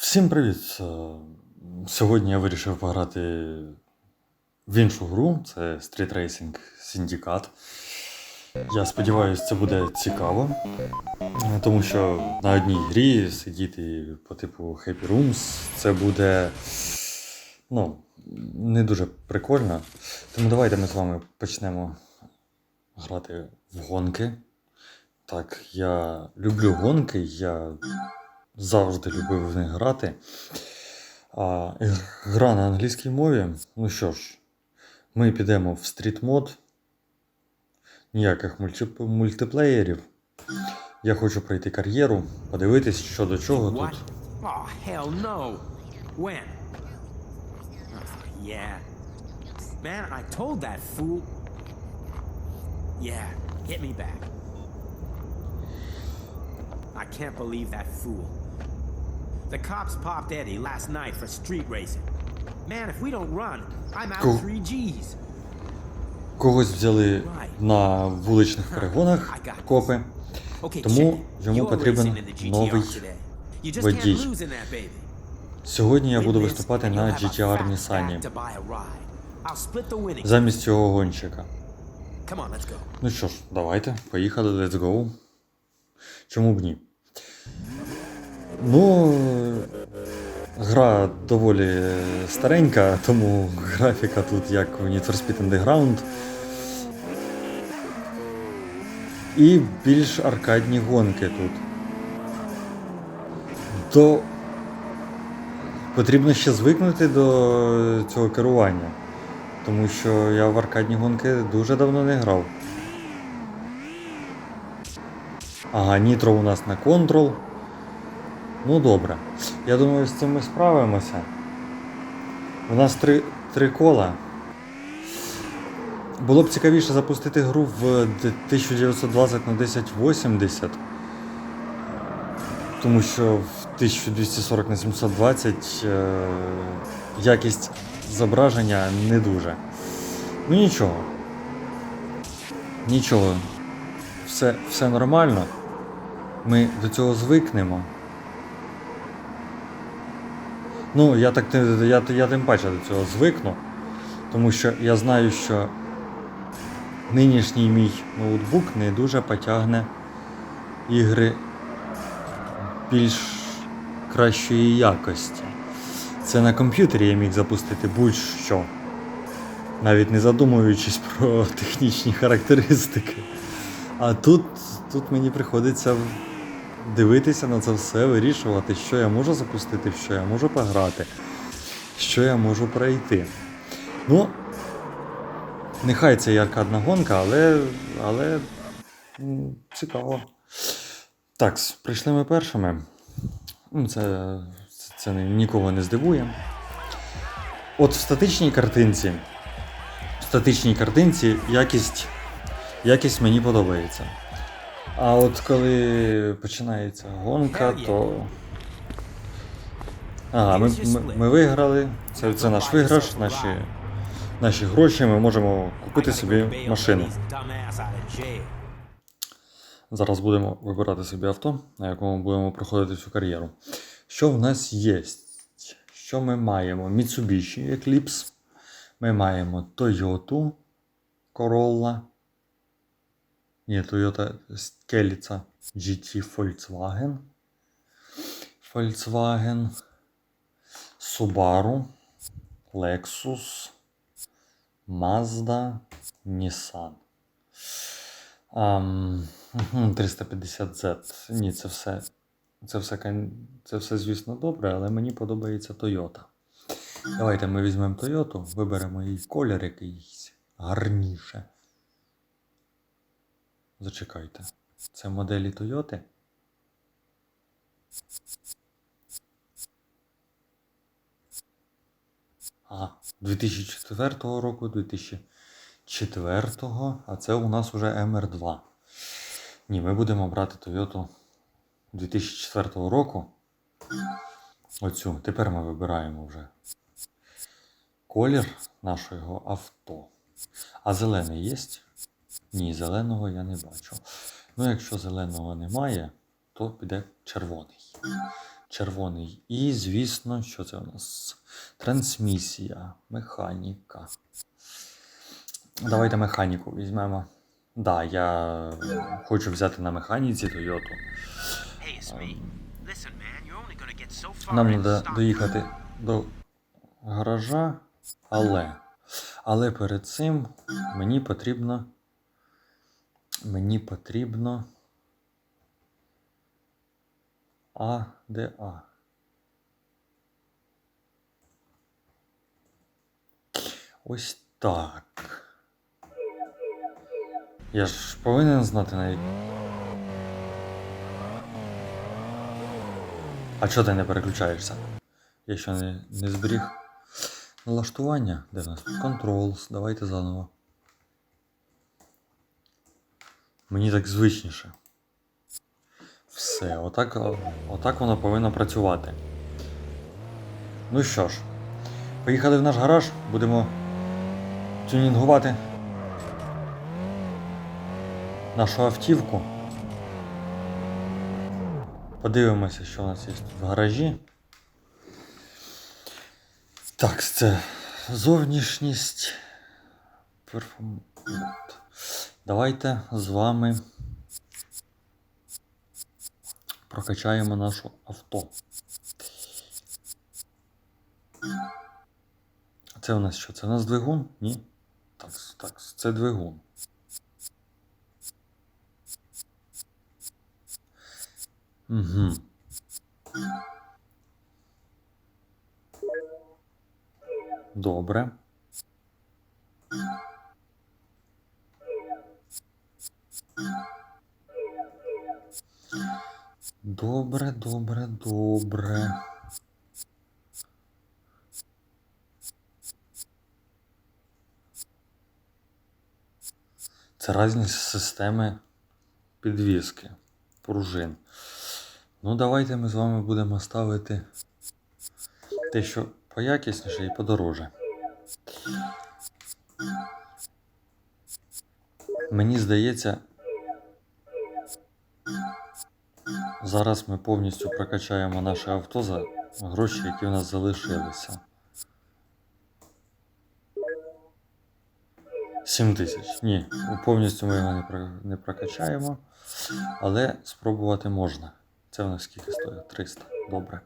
Всім привіт! Е, Сьогодні я вирішив пограти в іншу гру, це Street Racing Syndicate. Я сподіваюся, це буде цікаво, е, тому що на одній грі сидіти по типу Happy Rooms це буде ну, не дуже прикольно. Тому давайте ми з вами почнемо грати в гонки. Так, я люблю гонки, я завжди любив в них грати. А, гра на англійській мові. Ну що ж, ми підемо в стріт мод. Ніяких мульти... мультиплеєрів. Я хочу пройти кар'єру, подивитись, що до чого тут. Oh, hell no. When? Oh, yeah. Man, I told that fool. Yeah, hit me back. I can't believe that fool. The cops popped Eddie last night for street racing. Man, if we don't run, I'm out Cool. 3 G's. Когось взяли на вуличних перегонах копи. Тому йому потрібен новий водій. Сьогодні я буду виступати на GTR winnings. замість цього гонщика. Ну що ж, давайте, поїхали, let's go. Чому б ні? Ну, гра доволі старенька, тому графіка тут як в Need for Speed Underground. І більш аркадні гонки тут. До... Потрібно ще звикнути до цього керування. Тому що я в аркадні гонки дуже давно не грав. Ага, нітро у нас на контрол. Ну добре. Я думаю, з цим ми справимося. У нас три, три кола. Було б цікавіше запустити гру в 1920 на 1080. Тому що в 1240 на 720 е, якість зображення не дуже. Ну нічого. Нічого. Все, все нормально. Ми до цього звикнемо. Ну, я так я, я тим паче до цього звикну. Тому що я знаю, що нинішній мій ноутбук не дуже потягне ігри більш кращої якості. Це на комп'ютері я міг запустити будь-що, навіть не задумуючись про технічні характеристики. А тут, тут мені приходиться дивитися на це все, вирішувати, що я можу запустити, що я можу пограти, що я можу пройти. Ну, нехай це і аркадна гонка, але, але цікаво. Так, прийшли ми першими. Ну, Це, це нікого не здивує. От в статичній картинці. В статичній картинці якість, якість мені подобається. А от коли починається гонка, то. Ага, ми, ми, ми виграли. Це, це наш виграш, наші, наші гроші, ми можемо купити собі машину. Зараз будемо вибирати собі авто, на якому будемо проходити всю кар'єру. Що в нас є? Що ми маємо? Mitsubishi Eclipse. Ми маємо Toyota Corolla. Ні, Toyota Skelica GT Volkswagen. Volkswagen. Subaru. Lexus. Mazda. Nissan. Мгм, 350Z. Ні, це все. Це все, це все, звісно, добре, але мені подобається Toyota. Давайте ми візьмемо Toyota, виберемо їй колір якийсь гарніше. Зачекайте. Це моделі Toyota? А, 2004 року, 2004, а це у нас уже MR2. Ні, ми будемо брати Toyota 2004 року. Оцю. Тепер ми вибираємо вже колір нашого авто. А зелений є? Ні, зеленого я не бачу. Ну, якщо зеленого немає, то піде червоний. червоний. І, звісно, що це у нас? Трансмісія, механіка. Давайте механіку візьмемо. Да, я хочу взяти на механіці far. Нам треба доїхати до гаража, але. Але перед цим мені потрібно. Мені потрібно. А, де А? Ось так. Я ж повинен знати навіть. А чого ти не переключаєшся? Я що не, не зберіг налаштування? Де в нас? Controls. Давайте заново. Мені так звичніше. Все, отак, отак воно повинно працювати. Ну що ж, поїхали в наш гараж, будемо тюнінгувати нашу автівку. Подивимося, що у нас є тут в гаражі. Так, це зовнішність. Перформ... Давайте з вами прокачаємо нашу авто. Це у нас що? Це у нас двигун? Ні? Так, так, це двигун. Угу. Добре. Добре, добре, добре. Це різні системи підвіски, пружин. Ну, давайте ми з вами будемо ставити те, що поякісніше і подороже. Мені здається, зараз ми повністю прокачаємо наше авто за гроші, які у нас залишилися. 7 тисяч. Ні, повністю ми його не, прокачаємо, але спробувати можна. Це у нас скільки стоїть? 300. Добре.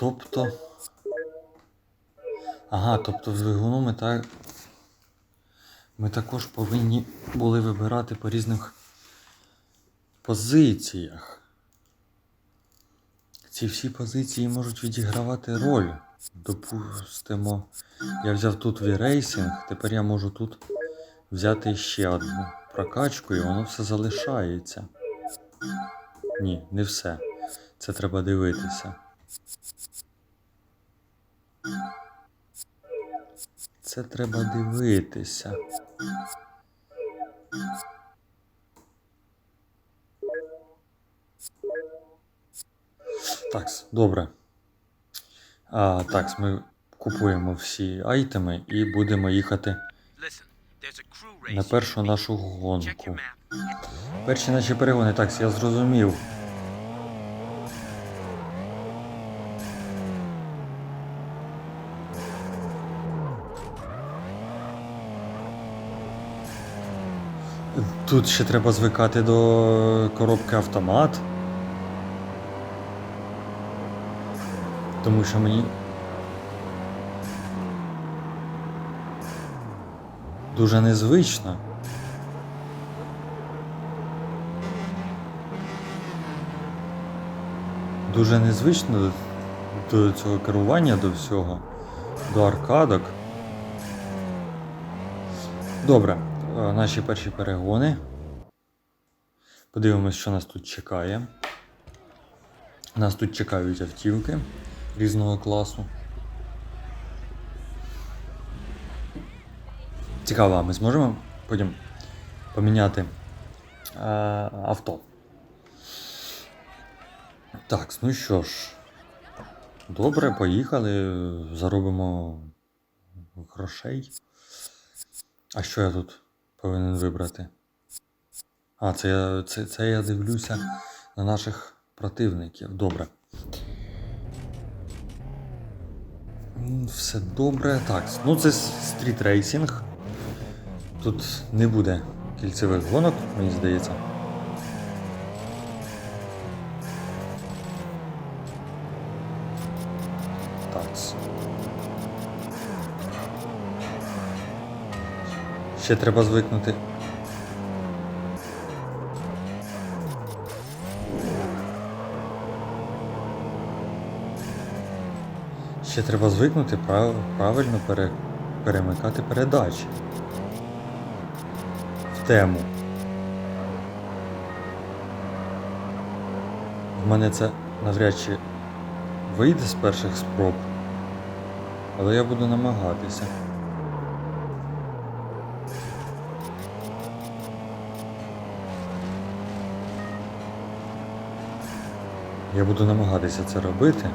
Тобто. Ага, тобто в двигуну ми так. Ми також повинні були вибирати по різних позиціях. Ці всі позиції можуть відігравати роль. Допустимо, я взяв тут V-Racing, тепер я можу тут взяти ще одну прокачку, і воно все залишається. Ні, не все. Це треба дивитися. Це треба дивитися. Такс, добре. А, такс, ми купуємо всі айтеми і будемо їхати на першу нашу гонку. Перші наші перегони, такс, я зрозумів. Тут ще треба звикати до коробки автомат. Тому що мені. Дуже незвично. Дуже незвично до, цього керування, до всього, до аркадок. Добре, наші перші перегони. Подивимось, що нас тут чекає. Нас тут чекають автівки різного класу. Цікаво, ми зможемо потім поміняти е, авто. Так, ну що ж. Добре, поїхали, заробимо грошей. А що я тут повинен вибрати? А, це я, це, це я дивлюся на наших противників. Добре. Все добре. Так, ну це стріт рейсінг. Тут не буде кільцевих гонок, мені здається. Ще треба звикнути. Ще треба звикнути прав- правильно пере, перемикати передачі. В тему. В мене це навряд чи вийде з перших спроб, але я буду намагатися. Я буду намагатися це робити,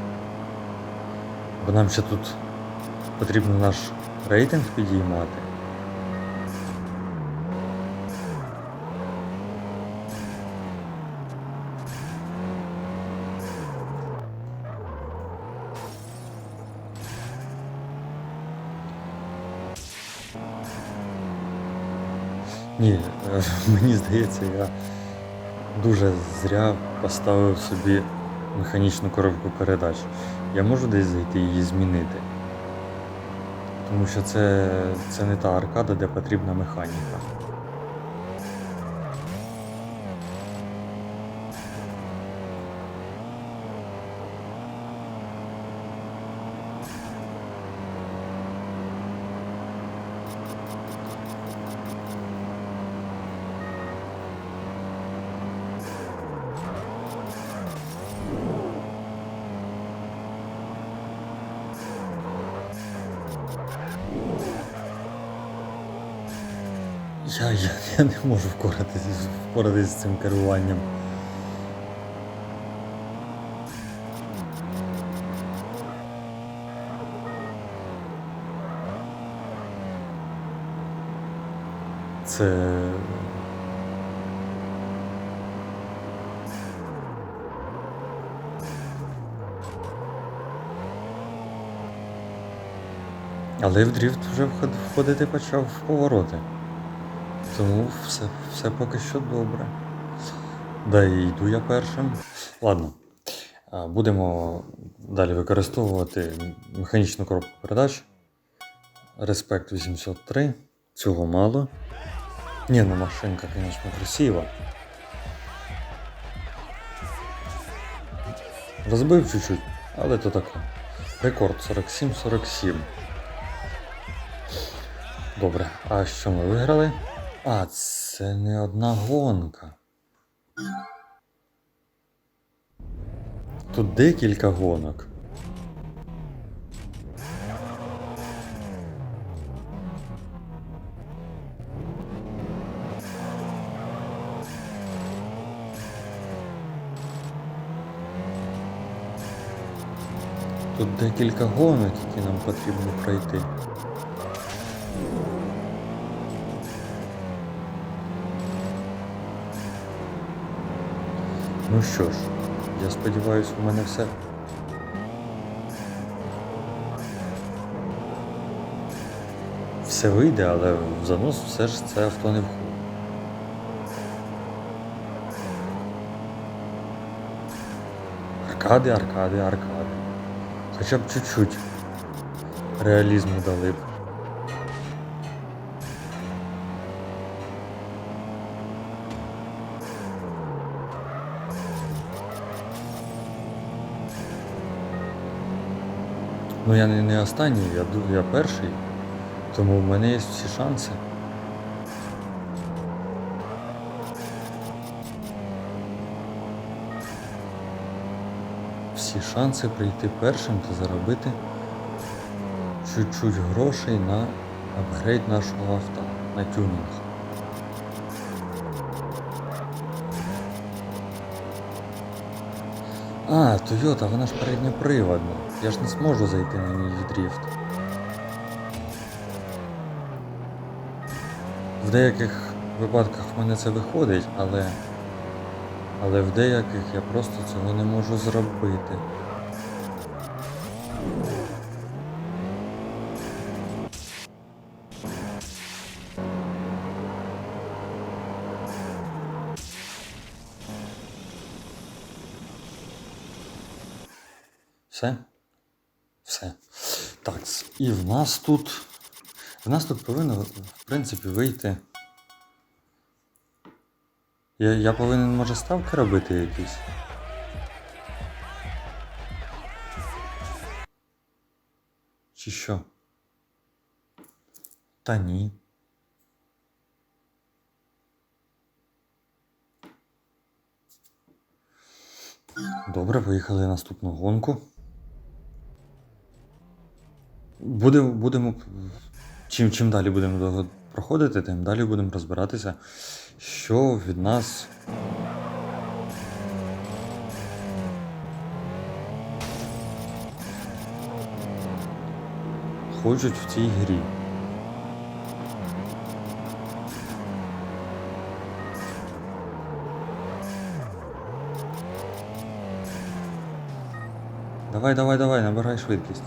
бо нам ще тут потрібно наш рейтинг підіймати. Ні, е, мені здається, я дуже зря поставив собі механічну коробку передач. Я можу десь зайти і її змінити. Тому що це, це не та аркада, де потрібна механіка. Я, я, я не можу впоратися, впоратися з цим керуванням. Це. Але в дріфт вже входити почав в повороти. Тому все, все поки що добре. Да і йду я першим. Ладно. Будемо далі використовувати механічну коробку передач. Респект 803. Цього мало. Ні, ну машинка, звісно, красива. Розбив чуть-чуть, але то таке. Рекорд 47-47. Добре, а що ми виграли? А, це не одна гонка. Тут декілька гонок. Тут декілька гонок, які нам потрібно пройти. Ну що ж, я сподіваюся, у мене все. Все вийде, але в занос все ж це авто не входить. Аркади, аркади, аркади. Хоча б чуть-чуть реалізму дали б. Ну я не, останній, я, я перший, тому в мене є всі шанси. Всі шанси прийти першим та заробити чуть-чуть грошей на апгрейд нашого авто, на тюнінг. А, Тойота, вона ж передньоприводна. Я ж не зможу зайти на ній дріфт. В деяких випадках в мене це виходить, але. Але в деяких я просто цього не можу зробити. Все? Все. Так, і в нас тут. В нас тут повинно, в принципі, вийти. Я, я повинен, може, ставки робити якісь. Чи що? Та ні. Добре, поїхали на наступну гонку. Будемо, будемо чим, чим далі будемо проходити, тим далі будемо розбиратися, що від нас. Хочуть в цій грі. Давай, давай, давай, набирай швидкість.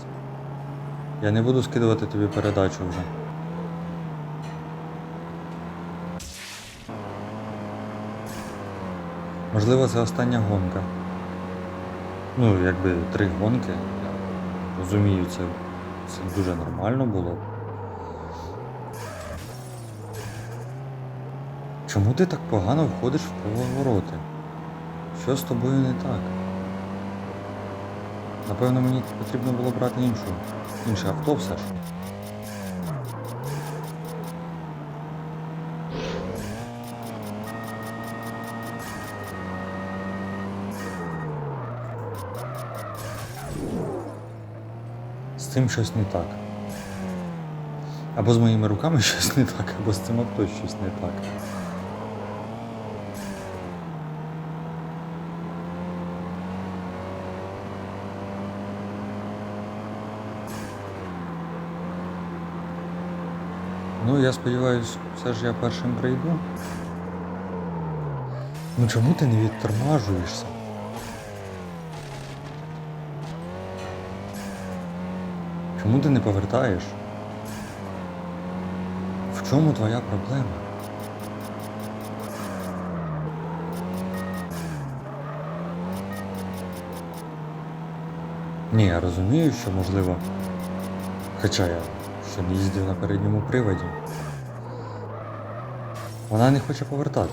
Я не буду скидувати тобі передачу вже. Можливо, це остання гонка. Ну, якби три гонки. Розумію, це, це дуже нормально було. Чому ти так погано входиш в повороти? Що з тобою не так? Напевно, мені потрібно було брати іншу, інше авто все. З цим щось не так. Або з моїми руками щось не так, або з цим авто щось не так. Ну, я сподіваюся, все ж я першим прийду. Ну чому ти не відтормажуєшся? Чому ти не повертаєш? В чому твоя проблема? Ні, я розумію, що можливо. Хоча я ще не їздив на передньому приводі. Вона не хоче повертати.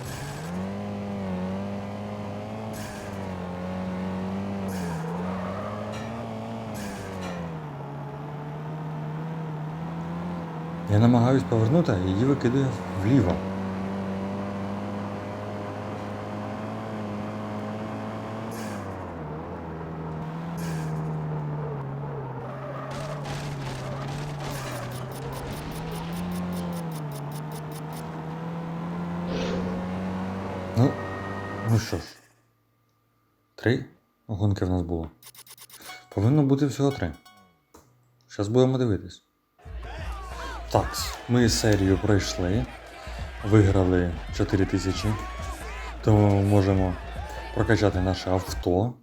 Я намагаюсь повернути, а її викидає вліво. Ну, ну що ж. Три гонки в нас було. Повинно бути всього три. Зараз будемо дивитись. Так, ми серію пройшли. Виграли 4 тисячі. Тому можемо прокачати наше авто.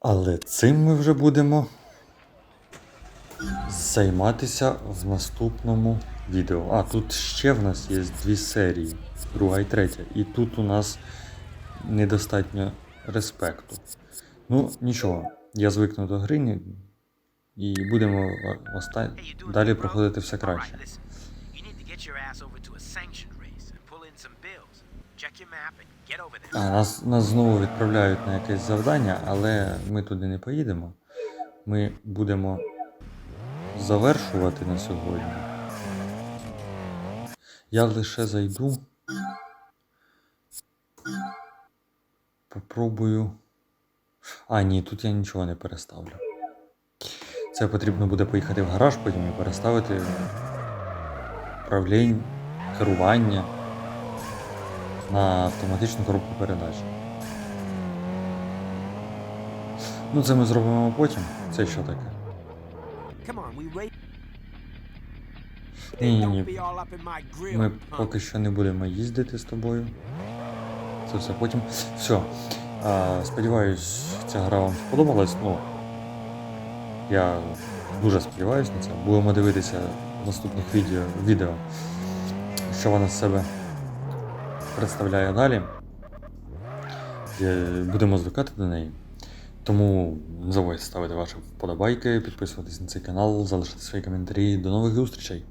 Але цим ми вже будемо займатися в наступному відео. А, тут ще в нас є дві серії, друга і третя. І тут у нас недостатньо респекту. Ну, нічого, я звикну до грині і будемо оста... далі проходити все краще. А, нас, нас знову відправляють на якесь завдання, але ми туди не поїдемо. Ми будемо завершувати на сьогодні. Я лише зайду. Попробую. А, ні, тут я нічого не переставлю. Це потрібно буде поїхати в гараж потім і переставити управління, керування на автоматичну коробку передач. Ну, це ми зробимо потім. Це що таке? In my grill, Ми поки що не будемо їздити з тобою. Це потім. Все. Сподіваюсь, ця гра вам сподобалась. Ну, я дуже сподіваюся на це. Будемо дивитися в наступних відео, відео що вона з себе представляє далі. Е, Будемо звикати до неї. Тому не забувайте ставити ваші вподобайки, підписуватись на цей канал, залишити свої коментарі. До нових зустрічей!